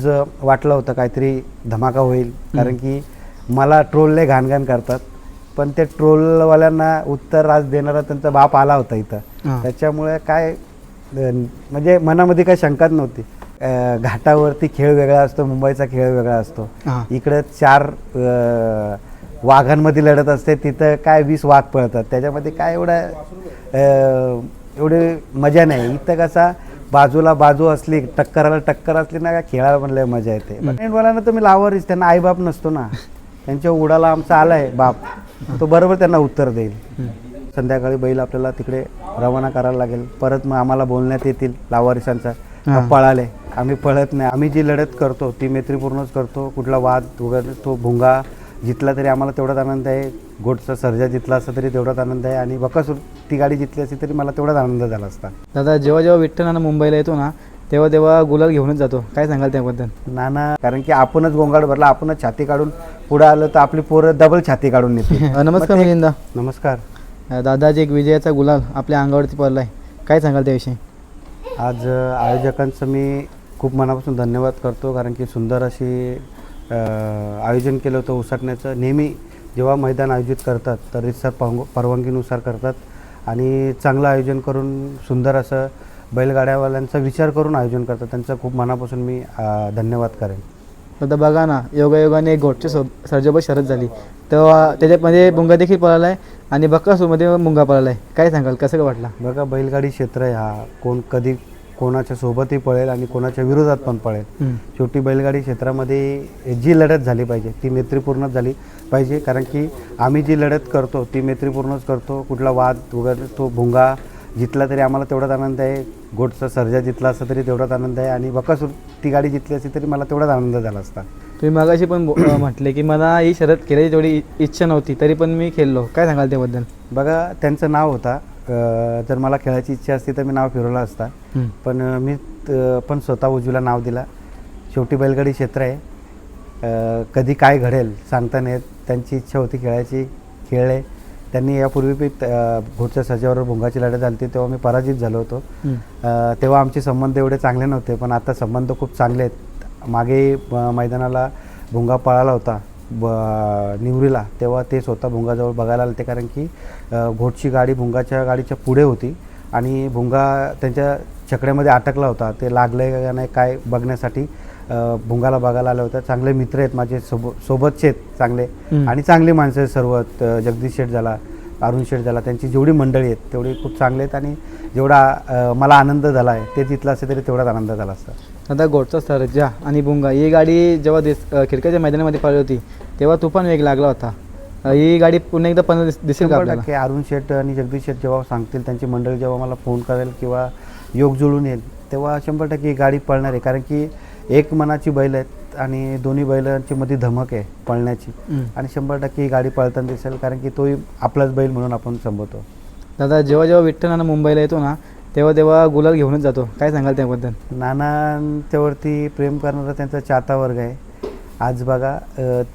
ज- वाटलं होतं काहीतरी धमाका होईल कारण की मला ट्रोलले घाणघाण करतात. पण ते ट्रोलवाल्यांना उत्तर आज देणारा त्यांचा बाप आला होता इथं. त्याच्यामुळे काय म्हणजे मनामध्ये काही शंकाच नव्हती. घाटावरती खेळ वेगळा असतो मुंबईचा खेळ वेगळा असतो. इकडे चार वाघांमध्ये लढत असते तिथं काय वीस वाघ पळतात. त्याच्यामध्ये काय एवढं एवढी मजा नाही. इथं कसा बाजूला बाजू असली टक्कराला टक्कर असली ना का खेळायला लय मजा येते. तर मी लावरीच त्यांना आईबाप नसतो ना. त्यांच्या उडाला आमचा आलाय बाप. तो बरोबर त्यांना उत्तर देईल. संध्याकाळी बैल आपल्याला तिकडे रवाना करायला लागेल. परत मग आम्हाला बोलण्यात येतील लावारिसांचा. पळाले. आम्ही पळत नाही. आम्ही जी लढत करतो ती मैत्रीपूर्णच करतो. कुठला वाद वगैरे तो भुंगा जितला तरी आम्हाला तेवढाच आनंद आहे. गोडचा सर्जा जितला असता तरी तेवढाच आनंद आहे आणि बकासूर ती गाडी जितली असती तरी मला तेवढाच आनंद झाला असता. दादा जेव्हा जेव्हा विठ्ठल नाना मुंबईला येतो ना तेव्हा तेव्हा गुलाल घेऊनच जातो. काय सांगाल त्याबद्दल? नाना कारण की आपणच गोंगाट भरला आपणच छाती काढून पुढे आलं तर आपली पोरं डबल छाती काढून अ, नमस्कार मिलिंदा. नमस्कार. अ, दादा जे एक विजयाचा गुलाल आपल्या अंगावरती पडलाय. काय सांगाल त्याविषयी? आज आयोजकांचं मी खूप मनापासून धन्यवाद करतो कारण की सुंदर अशी आयोजन केलं होतं उसाटण्याचं. नेहमी जेव्हा मैदान आयोजित करतात तर रितसर परव परवानगीनुसार करतात. आणि चांगलं आयोजन करून सुंदर असं बैलगाड्यावाल्यांचा विचार करून आयोजन करतात. त्यांचं खूप मनापासून मी धन्यवाद करेन. दादा बघा ना योगायोगाने एक गोटची सो सर्जोबत शरद झाली. तेव्हा त्याच्यामध्ये मुंगा देखील पळालाय आणि बक्कासूरमध्ये मुंगा पळालाय. काय सांगाल? कसं वाटला? बघा बैलगाडी क्षेत्र आहे हा. कोण कधी कोणाच्या सोबतही पळेल आणि कोणाच्या विरोधात पण पळेल. शेवटी बैलगाडी क्षेत्रामध्ये जी लढत झाली पाहिजे ती मैत्रीपूर्णच झाली पाहिजे. कारण की आम्ही जी लढत करतो ती मैत्रीपूर्णच करतो. कुठला वाद वगैरे तो भुंगा जितला तरी आम्हाला तेवढाच आनंद आहे. गोडचा सर्जा जितला असता तरी तेवढाच आनंद आहे. आणि बकासूर ती गाडी जितली असती तरी मला तेवढाच आनंद झाला असता. तुम्ही मागाशी पण म्हटले की मला ही शरद खेळायची तेवढी इच्छा नव्हती तरी पण मी खेळलो. काय सांगाल त्याबद्दल? बघा त्यांचं नाव होता. जर मला खेळायची इच्छा असती तर मी नाव फिरवलं असता. पण मी पण स्वतः उजूला नाव दिला. शेवटी बैलगाडी क्षेत्र आहे. कधी काय घडेल सांगता नाही. त्यांची इच्छा होती खेळायची खेळले. त्यांनी यापूर्वी बी घोडच्या सजावर भुंगाची लढत झाली होती तेव्हा मी पराजित झालो होतो. तेव्हा आमचे संबंध एवढे चांगले नव्हते पण आता संबंध खूप चांगले आहेत. मागे मैदानाला भुंगा पळाला होता ब निवरीला. तेव्हा ते स्वतः भुंगाजवळ बघायला आले ते कारण की घोटची गाडी भुंगाच्या गाडीच्या पुढे होती. आणि भुंगा त्यांच्या छकड्यामध्ये अटकला होता. ते लागलं का नाही काय बघण्यासाठी भुंगाला बघायला आले होते चांगले मित्र आहेत माझे सोब सोबतचे आहेत चांगले. आणि चांगली माणसं आहेत सर्व. जगदीश शेठ झाला अरुण शेठ झाला त्यांची जेवढी मंडळी आहेत तेवढी खूप चांगले आहेत आणि जेवढा मला आनंद झाला आहे ते तिथला असेल तरी तेवढाच आनंद झाला असता. आता गोडचा सर्जा आणि बुंगा ही गाडी जेव्हा दिस खिडक्याच्या मैदानामध्ये पळली होती तेव्हा तुफान वेग लागला होता. ही गाडी पुन्हा एकदा पण दिसेल का अरुण शेठ आणि जगदीश शेठ जेव्हा सांगतील त्यांची मंडळी जेव्हा मला फोन करेल किंवा योग जुळून येईल. तेव्हा शंभर टक्के ही गाडी पळणार आहे. कारण की एक मनाची बैल आहेत आणि दोन्ही बैलांची मध्ये धमक आहे पळण्याची. आणि शंभर टक्के ही गाडी पळताना दिसेल. कारण की तोही आपलाच बैल म्हणून आपण संबोधतो. दादा जेव्हा जेव्हा विठ्ठल नाना मुंबईला येतो ना तेव्हा तेव्हा गुलाल घेऊनच जातो. काय सांगाल त्याबद्दल? नानांच्यावरती प्रेम करणारा त्यांचा चाहता वर्ग आहे. आज बघा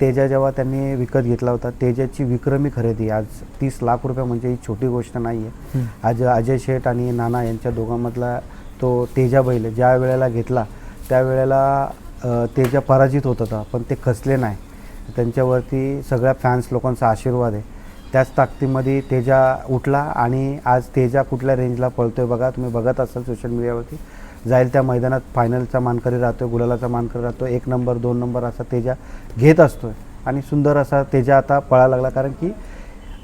तेजा जेव्हा त्यांनी विकत घेतला होता तेजाची विक्रमी खरेदी आज तीस लाख रुपये म्हणजे ही छोटी गोष्ट नाही आहे. आज अजय शेठ आणि नाना यांच्या दोघांमधला तो तेजा बैल ज्या वेळेला घेतला त्यावेळेला तेजा पराजित होत होता पण ते खचले नाही. त्यांच्यावरती सगळ्या फॅन्स लोकांचा आशीर्वाद आहे. त्याच ताकदीमध्ये तेजा उठला आणि आज तेजा कुठल्या रेंजला पळतोय बघा तुम्ही बघत असाल सोशल मीडियावरती जाईल त्या मैदानात फायनलचा मानकरी राहतो गुलालाचा मानकरी राहतो एक नंबर दोन नंबर असा तेजा घेत असतोय. आणि सुंदर असा तेजा आता पळा लागला. कारण की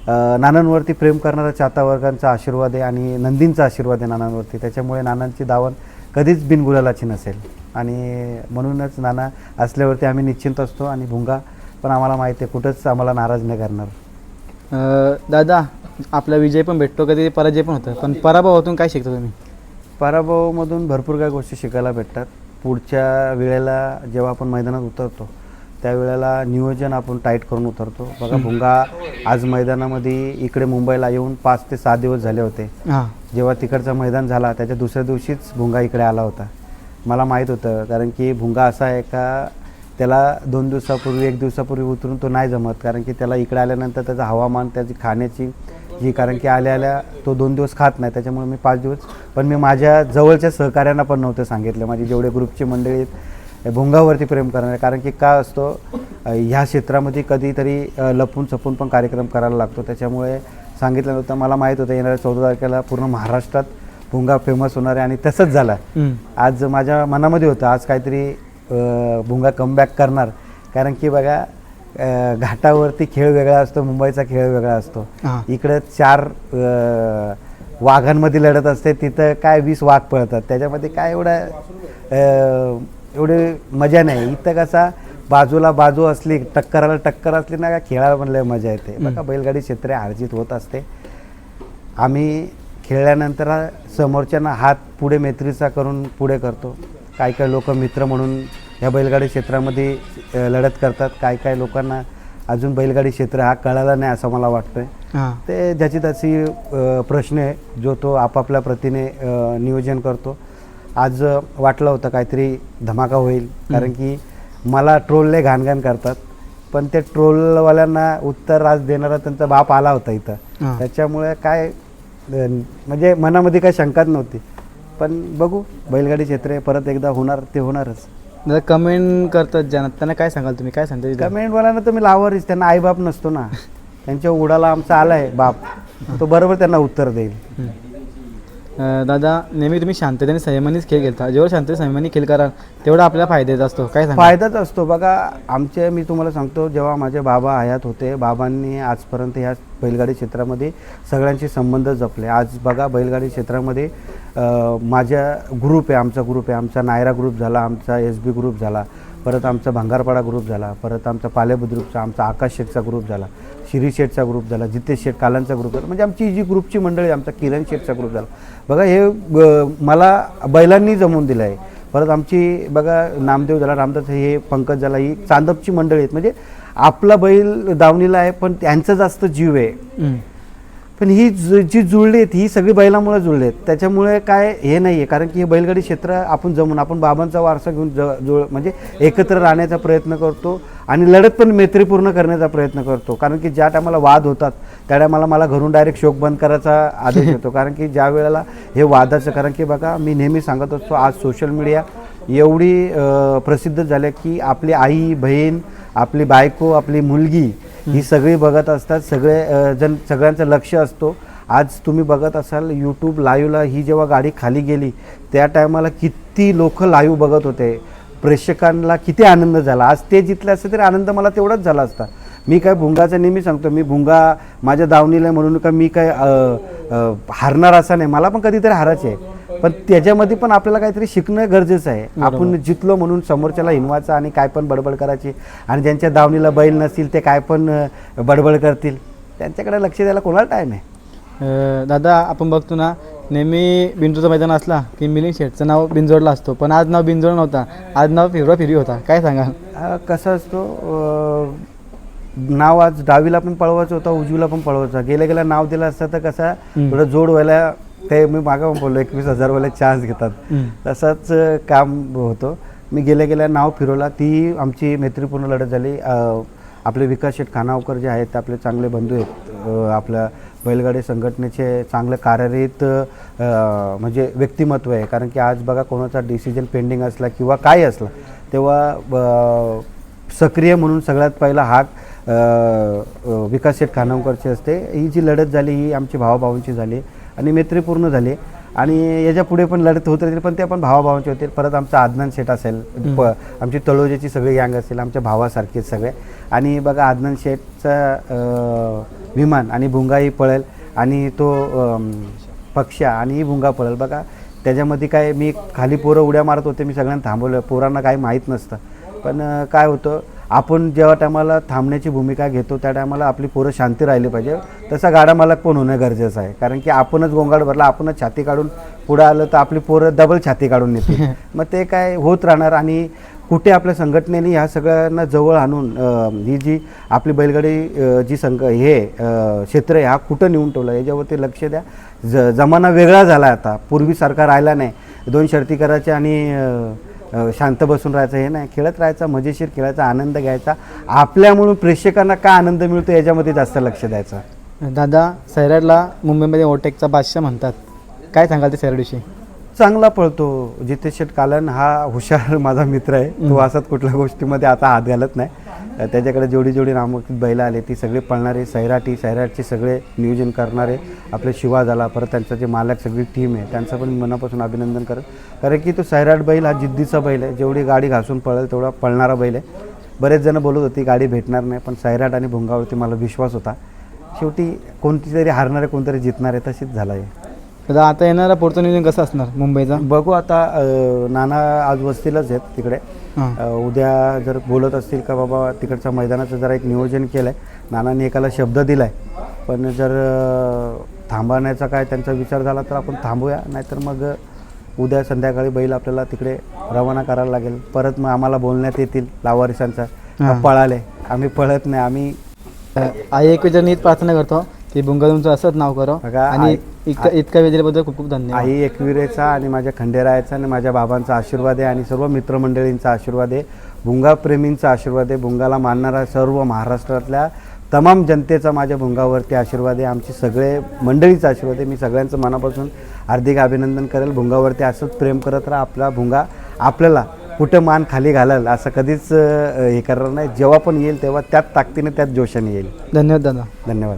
नानांवरती प्रेम करणारा चाहता वर्गांचा आशीर्वाद आहे आणि नंदींचा आशीर्वाद आहे नानांवरती. त्याच्यामुळे नानांची दावण कधीच बिनगुलालाची नसेल. आणि म्हणूनच नाना असल्यावरती आम्ही निश्चिंत असतो. आणि भुंगा पण आम्हाला माहिती आहे कुठंच आम्हाला नाराज नाही करणार. दादा आपला विजय पण भेटतो कधी पराजय पण होतं. पण पराभवातून काय शिकता तुम्ही? पराभवामधून भरपूर काही गोष्टी शिकायला भेटतात. पुढच्या वेळेला जेव्हा आपण मैदानात उतरतो त्यावेळेला नियोजन आपण टाईट करून उतरतो. बघा भुंगा आज मैदानामध्ये इकडे मुंबईला येऊन पाच ते सहा दिवस झाले होते. जेव्हा तिकडचा मैदान झाला त्याच्या दुसऱ्या दिवशीच भुंगा इकडे आला होता. मला माहीत होतं कारण की भुंगा असा आहे का त्याला दोन दिवसापूर्वी एक दिवसापूर्वी उतरून तो नाही जमत कारण की त्याला इकडे आल्यानंतर त्याचं हवामान त्याची खाण्याची जी कारण की आल्या आल्या तो दोन दिवस खात नाही त्याच्यामुळे मी पाच दिवस पण मी माझ्या जवळच्या सहकाऱ्यांना पण नव्हतं सांगितलं. माझी जेवढे ग्रुपची मंडळी आहेत भुंगावरती प्रेम करणारे. कारण की काय असतो ह्या क्षेत्रामध्ये कधीतरी लपून छपून पण कार्यक्रम करायला लागतो. त्याच्यामुळे सांगितलं नव्हतं. मला माहीत होतं येणाऱ्या चौदा तारखेला पूर्ण महाराष्ट्रात भुंगा फेमस होणार आहे आणि तसंच झालं. आज माझ्या मनामध्ये होतं आज काहीतरी भुंगा कमबॅक करणार. कारण की बघा घाटावरती खेळ वेगळा असतो मुंबईचा खेळ वेगळा असतो. इकडं चार वाघांमध्ये लढत असते तिथं काय वीस वाघ पळतात. त्याच्यामध्ये काय एवढं एवढी मजा नाही. इथं कसा बाजूला बाजू असली टक्कराला टक्कर असली ना का खेळायला लय मजा येते. बघा बैलगाडी क्षेत्र अर्जित होत असते. आम्ही खेळल्यानंतर समोरच्यांना हात पुढे मैत्रीचा करून पुढे करतो. काही काही लोक मित्र म्हणून ह्या बैलगाडी क्षेत्रामध्ये लढत करतात. काही काही लोकांना अजून बैलगाडी क्षेत्र हा कळाला नाही असं मला वाटतंय. ते ज्याची त्याची प्रश्न आहे जो तो आपापल्या प्रतीने नियोजन करतो. आज वाटलं होतं काहीतरी धमाका होईल कारण की मला ट्रोलले घाणघाण करतात. पण ते ट्रोलवाल्यांना उत्तर आज देणारा त्यांचा बाप आला होता इथं. त्याच्यामुळे काय म्हणजे मनामध्ये काही शंकाच नव्हती. पण बघू बैलगाडी क्षेत्र परत एकदा होणार ते होणारच. दादा कमेंट करतात ज्यांना. त्यांना काय सांगाल तुम्ही? काय सांगता तिथं? कमेंटवाल्यांना तर मी लावरच त्यांना आईबाप नसतो ना. त्यांच्या उडाला आमचा आलाय बाप. तो बरोबर त्यांना उत्तर देईल. दादा नेहमी तुम्ही शांततेने संयमानेच खेळ खेळता. जेवढं शांततेने संयमाने खेळ कराल तेवढा आपल्याला फायद्याचा असतो. काय सांगा फायदाच असतो. बघा आमचे मी तुम्हाला सांगतो जेव्हा माझे बाबा हयात होते बाबांनी आजपर्यंत ह्या बैलगाडी क्षेत्रामध्ये सगळ्यांशी संबंध जपले. आज बघा बैलगाडी क्षेत्रामध्ये माझ्या ग्रुप आहे आमचा ग्रुप आहे. आमचा नायरा ग्रुप झाला आमचा एस बी ग्रुप झाला. परत आमचा भंगारपाडा ग्रुप झाला परत आमचा पालेबुद्रुपचा आमचा आकाश शेठचा ग्रुप झाला शिरी शेठचा ग्रुप झाला जितेश शेठ कालांचा ग्रुप झाला. म्हणजे आमची जी ग्रुपची मंडळी आहे, आमचा किरण शेठचा ग्रुप झाला. बघा हे मला बैलांनी जमवून दिलं आहे परत आमची बघा नामदेव झाला रामदास हे पंकज झाला ही चांदपची मंडळी आहेत. म्हणजे आपला बैल दावणीला आहे पण त्यांचा जास्त जीव आहे. पण ही जी जुळली आहेत ही सगळी बैलामुळे जुळली आहेत त्याच्यामुळे काय हे नाही आहे कारण की हे बैलगाडी क्षेत्र आपण जमून आपण बाबांचा वारसा घेऊन ज जुळ म्हणजे एकत्र राहण्याचा प्रयत्न करतो आणि लढत पण मैत्रीपूर्ण करण्याचा प्रयत्न करतो. कारण की ज्या टायमाला वाद होतात त्या टायमाला मला घरून डायरेक्ट शोक बंद करायचा आदेश येतो. कारण की ज्या वेळेला हे वादाचं कारण की बघा मी नेहमी सांगत असतो आज सोशल मीडिया एवढी प्रसिद्ध झाल्या की आपली आई बहीण आपली बायको आपली मुलगी ही सगळी बघत असतात सगळे जण सगळ्यांचं लक्ष असतो. आज तुम्ही बघत असाल यूट्यूब लाईव्हला ही जेव्हा गाडी खाली गेली त्या टायमाला किती लोक लाईव्ह बघत होते. प्रेक्षकांना किती आनंद झाला. आज ते जितले असते तरी आनंद मला तेवढाच झाला असता. मी काय भुंगाचा नेहमी सांगतो मी भुंगा माझ्या दावणीला म्हणून का मी काय हारणार असा नाही. मला पण कधीतरी हारायचे आहे. पण त्याच्यामध्ये पण आपल्याला काहीतरी शिकणं गरजेचं आहे. आपण जितलो म्हणून समोरच्याला हिनवायचं आणि काय पण बडबड करायची आणि ज्यांच्या दावणीला बैल नसतील ते काय पण बडबड करतील त्यांच्याकडे लक्ष द्यायला कोणाला टाईम आहे? दादा आपण बघतो ना नेहमी बिंजोचं मैदान असला की मिलिंद शेठचं नाव बिंजोडला असतो. पण आज नाव बिंजोड नव्हता आज नाव फिरवा फिरवी होता. काय सांगा कसं असतो नाव आज डावीला पण पळवायचं होतं उजवीला पण पळवायचं गेल्या गेल्या नाव दिलं असतं तर कसं. थोडं जोड व्हायला ते मी मागं बोललो एकवीस हजारवाले चान्स घेतात. तसंच काम होतं. मी गेल्या गेल्या नाव फिरवला ती आमची मैत्रीपूर्ण लढत झाली. आपले विकास शेठ खानावकर जे आहेत आपले चांगले बंधू आहेत. आपल्या बैलगाडी संघटनेचे चांगले कार्यरत म्हणजे व्यक्तिमत्व आहे. कारण की आज बघा कोणाचा डिसिजन पेंडिंग असला किंवा काय असला तेव्हा सक्रिय म्हणून सगळ्यात पहिला हाक विकास शेठ खानावकरची असते. ही जी लढत झाली ही आमची भावाभावांची झाली. आणि मैत्रीपूर्ण झाली. आणि याच्यापुढे पण लढत होत राहतील पण ते पण भावाभावांचे होतील. परत आमचा आदनान शेठ असेल प आमची तळोजाची सगळी गँग असेल आमच्या भावासारखेच सगळे. आणि बघा आदनान शेठचा विमान आणि भुंगाही पळेल आणि तो पक्षा आणि ही भुंगा पळेल. बघा त्याच्यामध्ये काय मी खाली पोरं उड्या मारत होते मी सगळ्यांना थांबवलं. पोरांना काही माहीत नसतं. पण काय होतं आपण जेव्हा टायमाला थांबण्याची भूमिका घेतो त्या टायमाला आपली पोरं शांती राहिली पाहिजे. तसा गाडा मालक पण होणं गरजेचं आहे. कारण की आपणच गोंगाट भरला आपणच छाती काढून पुढं आलं तर आपली पोरं डबल छाती काढून येते मग ते काय होत राहणार आणि कुठे आपल्या संघटनेने ह्या सगळ्यांना जवळ आणून ही जी आपली बैलगाडी जी संघ हे क्षेत्र आहे हा कुठं नेऊन ठेवलं? याच्यावरती लक्ष द्या. ज जमाना वेगळा झाला आता. पूर्वीसारखा राहिला नाही. दोन शर्ती करायच्या आणि शांत बसून राहायचं हे नाही. खेळत राहायचा मजेशीर खेळायचा आनंद घ्यायचा. आपल्यामुळून प्रेक्षकांना काय आनंद मिळतो याच्यामध्ये जास्त लक्ष द्यायचं. दादा सैराटला मुंबईमध्ये ओटेकचा बादशाह म्हणतात. काय सांगाल ते सैराटविषयी? चांगला पळतो. जितेश शेट कालन हा हुशार माझा मित्र आहे. तो असत कुठल्या गोष्टीमध्ये आता हात घालत नाही. त्याच्याकडे जेवढी जेवढी नामांकित बैलं आले ती सगळी पळणारे सैराटी सैराटचे सगळे नियोजन करणारे आपले शिवा झाला परत त्यांचं जे मालक सगळी टीम आहे त्यांचं पण मनापासून अभिनंदन करत कारण की तो सैराट बैल हा जिद्दीचा बैल आहे जेवढी गाडी घासून पळेल तेवढा पळणारा बैल आहे. बरेच जण बोलत होती गाडी भेटणार नाही पण सैराट आणि भुंगावरती मला विश्वास होता. शेवटी कोणती तरी हारणारे कोणतरी जितणारे तशीच झाला आहे दादा आता येणारा पुढचं नियोजन कसं असणार मुंबईचा? बघू आता नाना आज वस्तीलाच आहेत तिकडे. उद्या जर बोलत असतील का बाबा तिकडच्या मैदानाचं जरा एक नियोजन केलं आहे नानाने एकाला शब्द दिला आहे पण जर थांबवण्याचा काय त्यांचा विचार झाला तर आपण थांबूया. नाहीतर मग उद्या संध्याकाळी बैल आपल्याला तिकडे रवाना करायला लागेल. परत मग आम्हाला बोलण्यात येतील लावारिसांचा. पळाले? आम्ही पळत नाही. आम्ही आई एक नीट प्रार्थना करतो की बुंगा तुमचं असंच नाव करो. आणि इतका इतका वेळ दिल्याबद्दल खूप खूप धन्यवाद. आई एकविरेचा आणि माझ्या खंडेरायाचा आणि माझ्या बाबांचा आशीर्वाद आहे आणि सर्व मित्रमंडळींचा आशीर्वाद आहे. भुंगा प्रेमींचा आशीर्वाद आहे. भुंगाला मानणारा सर्व महाराष्ट्रातल्या तमाम जनतेचा माझ्या भुंगावरती आशीर्वाद आहे. आमचे सगळे मंडळीचा आशीर्वाद आहे. मी सगळ्यांचं मनापासून हार्दिक अभिनंदन करेल. भुंगावरती असंच प्रेम करत राहा. आपला भुंगा आपल्याला कुठं मान खाली घालाल असं कधीच हे करणार नाही. जेव्हा पण येईल तेव्हा त्याच ताकदीने त्याच जोशाने येईल. धन्यवाद दादा. धन्यवाद.